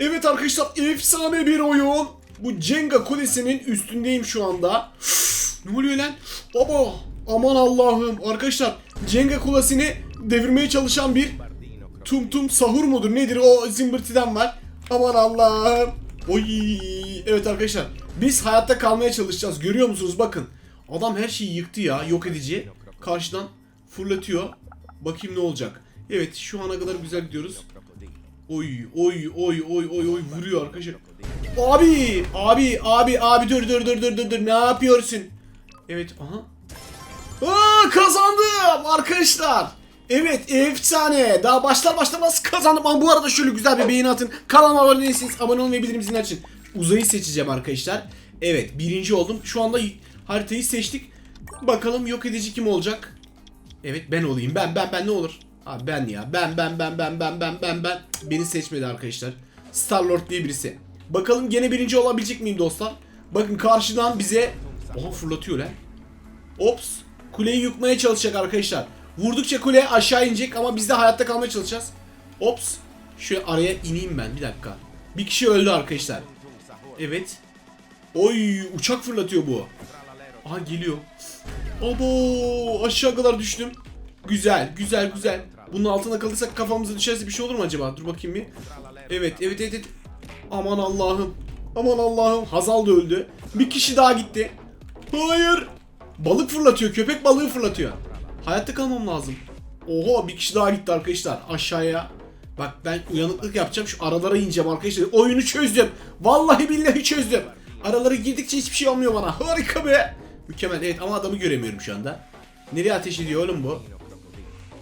Evet arkadaşlar efsane bir oyun. Bu Jenga kulesinin üstündeyim şu anda. ne oluyor lan? Baba aman Allah'ım arkadaşlar Jenga kulesini devirmeye çalışan bir tum tum sahur mudur nedir o zımbırtıdan var. Aman Allah'ım. Oy evet arkadaşlar biz hayatta kalmaya çalışacağız görüyor musunuz bakın. Adam her şeyi yıktı ya yok edici. Karşıdan fırlatıyor. Bakayım ne olacak. Evet şu ana kadar güzel gidiyoruz. Oy oy oy oy oy oy vuruyor arkadaşlar. Abi abi abi abi dur dur dur dur dur dur ne yapıyorsun? Evet aha. Aa, kazandım arkadaşlar. Evet efsane. Daha başlar başlamaz kazandım. Ama bu arada şöyle güzel bir beğeni atın. Kanalıma abone değilseniz abone olun ve bildirim zilini açın. Uzayı seçeceğim arkadaşlar. Evet birinci oldum. Şu anda haritayı seçtik. Bakalım yok edici kim olacak? Evet ben olayım. Ben ben ben ne olur? Abi ben ya. Ben ben ben ben ben ben ben ben. Beni seçmedi arkadaşlar. Star Lord diye birisi. Bakalım gene birinci olabilecek miyim dostlar? Bakın karşıdan bize Oha fırlatıyor lan. Ops. Kuleyi yıkmaya çalışacak arkadaşlar. Vurdukça kule aşağı inecek ama biz de hayatta kalmaya çalışacağız. Ops. Şöyle araya ineyim ben bir dakika. Bir kişi öldü arkadaşlar. Evet. Oy uçak fırlatıyor bu. Aha geliyor. Abo aşağı kadar düştüm. Güzel güzel güzel. Bunun altına kalırsak kafamıza düşerse bir şey olur mu acaba? Dur bakayım bir. Evet evet evet. evet. Aman Allah'ım. Aman Allah'ım. Hazal da öldü. Bir kişi daha gitti. Hayır. Balık fırlatıyor. Köpek balığı fırlatıyor. Hayatta kalmam lazım. Oho bir kişi daha gitti arkadaşlar. Aşağıya. Bak ben uyanıklık yapacağım. Şu aralara ineceğim arkadaşlar. Oyunu çözdüm. Vallahi billahi çözdüm. Aralara girdikçe hiçbir şey olmuyor bana. Harika be. Mükemmel. Evet ama adamı göremiyorum şu anda. Nereye ateş ediyor oğlum bu?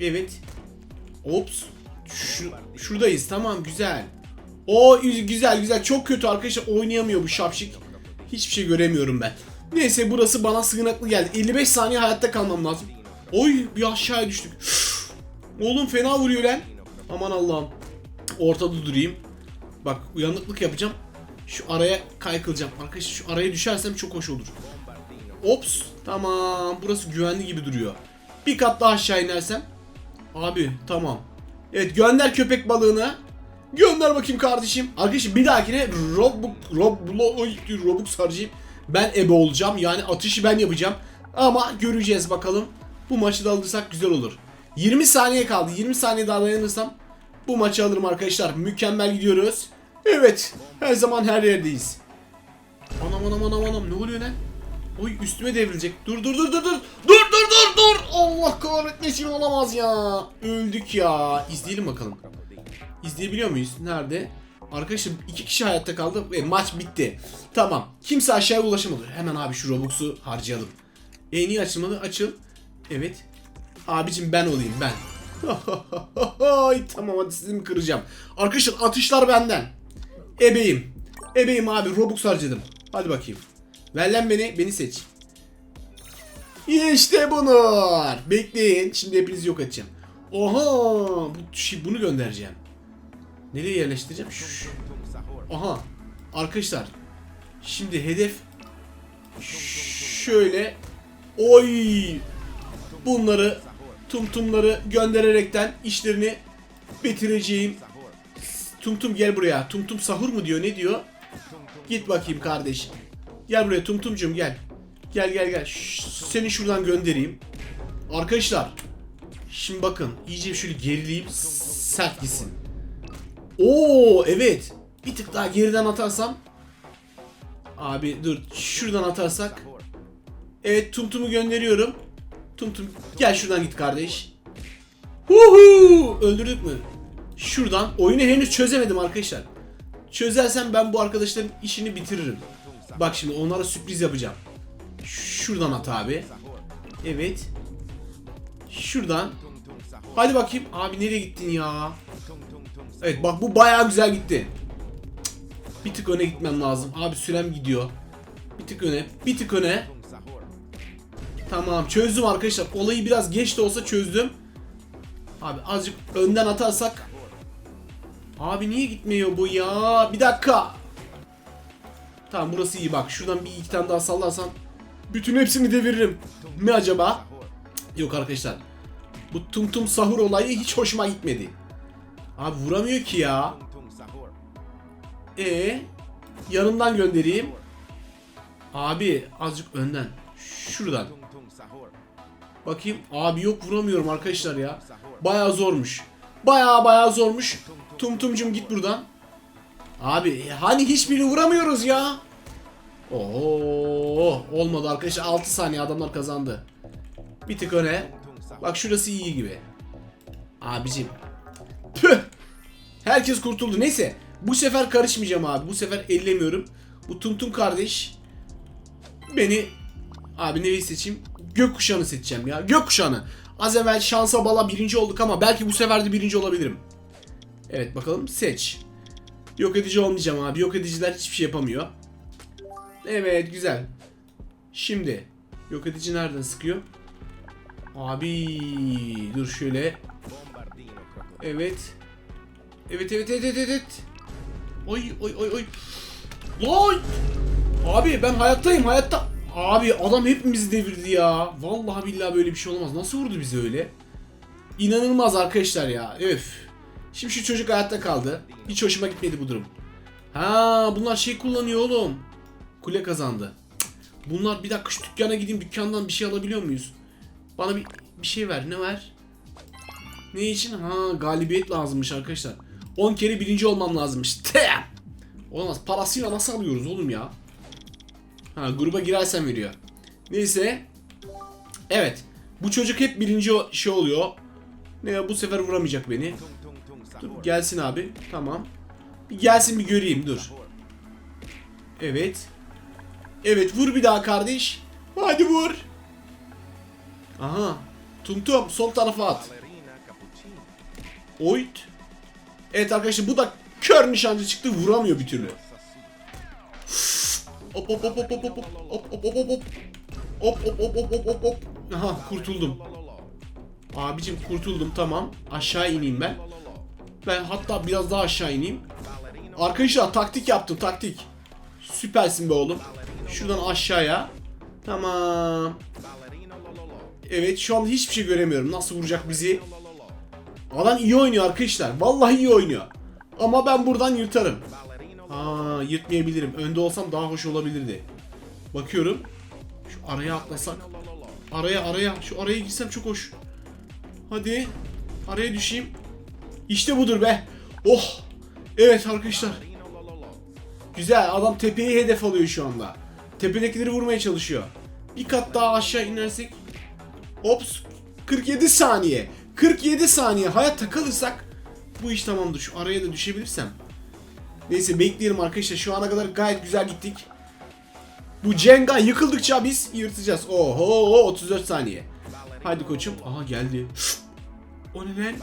Evet. Ops. Şu, şuradayız. Tamam güzel. O güzel güzel. Çok kötü arkadaşlar. Oynayamıyor bu şapşik. Hiçbir şey göremiyorum ben. Neyse burası bana sığınaklı geldi. 55 saniye hayatta kalmam lazım. Oy bir aşağıya düştük. Oğlum fena vuruyor lan. Aman Allah'ım. Ortada durayım. Bak uyanıklık yapacağım. Şu araya kaykılacağım. Arkadaşlar şu araya düşersem çok hoş olur. Ops. Tamam. Burası güvenli gibi duruyor. Bir kat daha aşağı inersem. Abi tamam. Evet gönder köpek balığını. Gönder bakayım kardeşim. Arkadaşım bir dahakine Robux, Roblo, Robux harcayıp ben ebe olacağım. Yani atışı ben yapacağım. Ama göreceğiz bakalım. Bu maçı da alırsak güzel olur. 20 saniye kaldı. 20 saniye daha dayanırsam bu maçı alırım arkadaşlar. Mükemmel gidiyoruz. Evet. Her zaman her yerdeyiz. Anam anam anam anam ne oluyor lan? Oy üstüme devrilecek. Dur dur dur dur dur. Dur dur dur dur. Allah kahretmesin olamaz ya. Öldük ya. İzleyelim bakalım. İzleyebiliyor muyuz? Nerede? Arkadaşlar iki kişi hayatta kaldı ve maç bitti. Tamam. Kimse aşağıya ulaşamadı. Hemen abi şu Robux'u harcayalım. E niye açılmadı? Açıl. Evet. Abicim ben olayım ben. Tamam hadi sizi mi kıracağım. Arkadaşlar atışlar benden. Ebeyim. Ebeyim abi Robux harcadım. Hadi bakayım. Ver lan beni. Beni seç. İşte bunlar. Bekleyin. Şimdi hepinizi yok edeceğim. Oha. Bu, şey, bunu göndereceğim. Nereye yerleştireceğim? Şş. Aha. Arkadaşlar. Şimdi hedef şöyle oy bunları tumtumları göndererekten işlerini bitireceğim. Tumtum gel buraya. Tumtum sahur mu diyor? Ne diyor? Git bakayım kardeş. Gel buraya Tumtumcum gel. Gel gel gel. Şş, seni şuradan göndereyim. Arkadaşlar. Şimdi bakın. iyice şöyle gerileyim. Sert gitsin. Oo evet. Bir tık daha geriden atarsam. Abi dur. Şuradan atarsak. Evet Tumtum'u gönderiyorum. Tumtum gel şuradan git kardeş. Huhu! Öldürdük mü? Şuradan. Oyunu henüz çözemedim arkadaşlar. Çözersem ben bu arkadaşların işini bitiririm. Bak şimdi onlara sürpriz yapacağım. Şuradan at abi. Evet. Şuradan. Hadi bakayım. Abi nereye gittin ya? Evet bak bu bayağı güzel gitti. Bir tık öne gitmem lazım. Abi sürem gidiyor. Bir tık öne. Bir tık öne. Tamam çözdüm arkadaşlar. Olayı biraz geç de olsa çözdüm. Abi azıcık önden atarsak. Abi niye gitmiyor bu ya? Bir dakika. Tamam burası iyi bak. Şuradan bir iki tane daha sallarsan bütün hepsini deviririm. Mi acaba? Yok arkadaşlar. Bu tum tum sahur olayı hiç hoşuma gitmedi. Abi vuramıyor ki ya. E yanından göndereyim. Abi azıcık önden. Şuradan. Bakayım. Abi yok vuramıyorum arkadaşlar ya. Bayağı zormuş. Bayağı bayağı zormuş. Tum tumcum git buradan. Abi hani hiçbirini vuramıyoruz ya. Oo olmadı arkadaşlar 6 saniye adamlar kazandı. Bir tık öne. Bak şurası iyi gibi. Abicim. Püh. Herkes kurtuldu. Neyse. Bu sefer karışmayacağım abi. Bu sefer ellemiyorum. Bu Tum Tum kardeş beni abi neyi seçeyim? Gökkuşağını seçeceğim ya. Gökkuşağını. Az evvel şansa bala birinci olduk ama belki bu sefer de birinci olabilirim. Evet bakalım seç. Yok edici olmayacağım abi. Yok ediciler hiçbir şey yapamıyor. Evet güzel. Şimdi yok edici nereden sıkıyor? Abi dur şöyle. Evet. Evet evet evet evet evet. Oy oy oy oy. Lan! Abi ben hayattayım hayatta. Abi adam hepimizi devirdi ya. Vallahi billahi böyle bir şey olmaz. Nasıl vurdu bizi öyle? İnanılmaz arkadaşlar ya. Öf. Şimdi şu çocuk hayatta kaldı. Hiç hoşuma gitmedi bu durum. Ha bunlar şey kullanıyor oğlum. Kule kazandı. Bunlar bir dakika şu dükkana gideyim dükkandan bir şey alabiliyor muyuz? Bana bir, bir şey ver ne ver? Ne için? Ha galibiyet lazımmış arkadaşlar. 10 kere birinci olmam lazımmış. Damn! Olamaz. Parasıyla nasıl alıyoruz oğlum ya? Ha gruba girersen veriyor. Neyse. Evet. Bu çocuk hep birinci şey oluyor. Ne bu sefer vuramayacak beni. Dur gelsin abi. Tamam. Bir gelsin bir göreyim dur. Evet. Evet vur bir daha kardeş. Hadi vur. Aha. Tum tum sol tarafa at. Oyt. Evet arkadaşlar bu da kör nişancı çıktı vuramıyor bir türlü. Hop hop hop hop hop hop hop hop hop hop hop hop hop hop hop hop hop Aha kurtuldum. Abicim kurtuldum tamam. Aşağı ineyim ben. Ben hatta biraz daha aşağı ineyim. Arkadaşlar taktik yaptım taktik. Süpersin be oğlum. Şuradan aşağıya. Tamam. Evet şu an hiçbir şey göremiyorum. Nasıl vuracak bizi? Adam iyi oynuyor arkadaşlar. Vallahi iyi oynuyor. Ama ben buradan yırtarım. Aa yırtmayabilirim. Önde olsam daha hoş olabilirdi. Bakıyorum. Şu araya atlasak. Araya araya. Şu araya girsem çok hoş. Hadi. Araya düşeyim. İşte budur be. Oh. Evet arkadaşlar. Güzel. Adam tepeyi hedef alıyor şu anda. Tepedekileri vurmaya çalışıyor. Bir kat daha aşağı inersek. Ops. 47 saniye. 47 saniye hayatta kalırsak bu iş tamamdır. Şu araya da düşebilirsem. Neyse bekleyelim arkadaşlar. Şu ana kadar gayet güzel gittik. Bu Jenga yıkıldıkça biz yırtacağız. Oho 34 saniye. Haydi koçum. Aha geldi. O ne lan?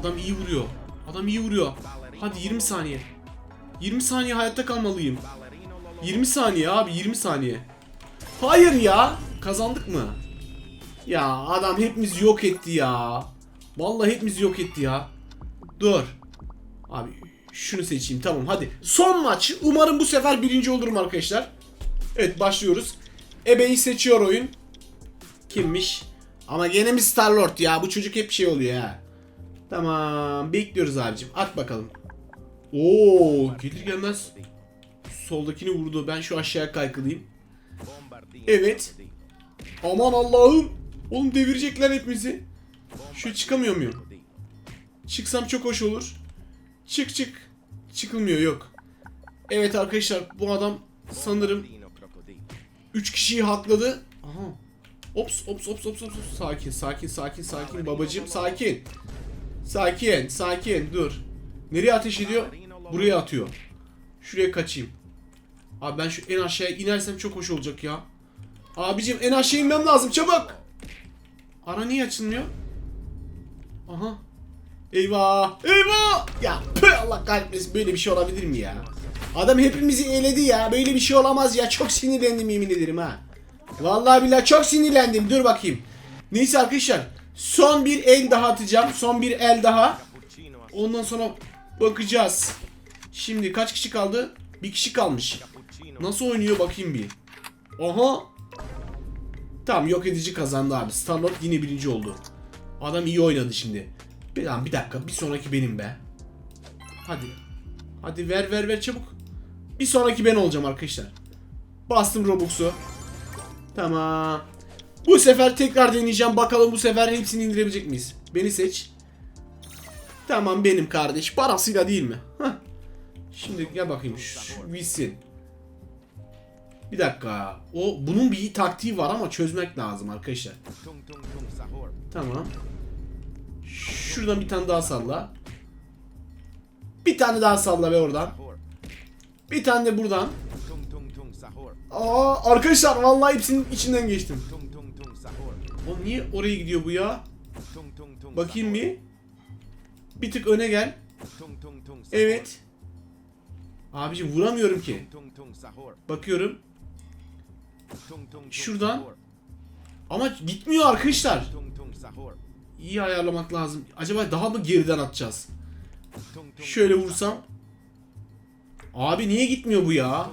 Adam iyi vuruyor. Adam iyi vuruyor. Hadi 20 saniye. 20 saniye hayatta kalmalıyım. 20 saniye abi 20 saniye. Hayır ya. Kazandık mı? Ya adam hepimiz yok etti ya. Vallahi hepimiz yok etti ya. Dur. Abi şunu seçeyim tamam hadi. Son maç. Umarım bu sefer birinci olurum arkadaşlar. Evet başlıyoruz. Ebe'yi seçiyor oyun. Kimmiş? Ama gene mi Starlord ya? Bu çocuk hep şey oluyor ha. Tamam bekliyoruz abicim. At bakalım. Oo gelir gelmez. Soldakini vurdu. Ben şu aşağıya kaykılayım. Evet. Aman Allah'ım. Oğlum devirecekler hepimizi. Şu çıkamıyor muyum? Çıksam çok hoş olur. Çık çık. Çıkılmıyor yok. Evet arkadaşlar bu adam sanırım 3 kişiyi hakladı. Aha. Ops ops ops ops ops. Sakin sakin sakin sakin babacım sakin. Sakin sakin dur. Nereye ateş ediyor? Buraya atıyor. Şuraya kaçayım. Abi ben şu en aşağıya inersem çok hoş olacak ya. Abicim en aşağı inmem lazım çabuk. Ara niye açılmıyor? Aha. Eyvah. Eyvah. Ya püh, Allah kahretmesin böyle bir şey olabilir mi ya? Adam hepimizi eledi ya. Böyle bir şey olamaz ya. Çok sinirlendim yemin ederim ha. Vallahi billahi çok sinirlendim. Dur bakayım. Neyse arkadaşlar. Son bir el daha atacağım. Son bir el daha. Ondan sonra bakacağız. Şimdi kaç kişi kaldı? Bir kişi kalmış. Nasıl oynuyor bakayım bir. Aha. Tamam yok edici kazandı abi. Starlord yine birinci oldu. Adam iyi oynadı şimdi. Bir, lan bir dakika bir sonraki benim be. Hadi. Hadi ver ver ver çabuk. Bir sonraki ben olacağım arkadaşlar. Bastım Robux'u. Tamam. Bu sefer tekrar deneyeceğim. Bakalım bu sefer hepsini indirebilecek miyiz? Beni seç. Tamam benim kardeş. Parasıyla değil mi? Hah. Şimdi gel bakayım. Wilson. Bir dakika. O bunun bir taktiği var ama çözmek lazım arkadaşlar. Tamam. Şuradan bir tane daha salla. Bir tane daha salla be oradan. Bir tane de buradan. Aa arkadaşlar vallahi hepsinin içinden geçtim. O niye oraya gidiyor bu ya? Bakayım bir. Bir tık öne gel. Evet. Abiciğim vuramıyorum ki. Bakıyorum. Şuradan. Ama gitmiyor arkadaşlar. İyi ayarlamak lazım. Acaba daha mı geriden atacağız? Şöyle vursam. Abi niye gitmiyor bu ya?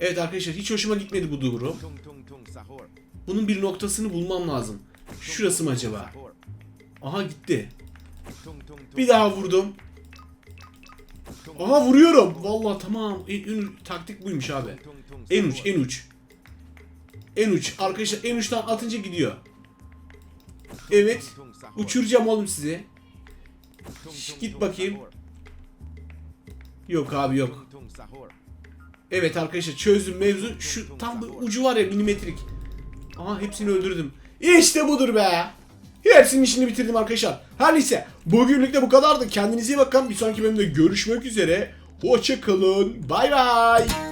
Evet arkadaşlar hiç hoşuma gitmedi bu durum. Bunun bir noktasını bulmam lazım. Şurası mı acaba? Aha gitti. Bir daha vurdum. Aha vuruyorum. Vallahi tamam. En, en- taktik buymuş abi. En uç, en uç. En uç. Arkadaşlar en uçtan atınca gidiyor. Evet. Uçuracağım oğlum sizi. Şş, git bakayım. Yok abi yok. Evet arkadaşlar çözdüm mevzu. Şu tam bu ucu var ya milimetrik. Aha hepsini öldürdüm. İşte budur be. Hepsinin işini bitirdim arkadaşlar. Her neyse bugünlük de bu kadardı. Kendinize iyi bakın. Bir sonraki bölümde görüşmek üzere. Hoşça kalın. Bay bay.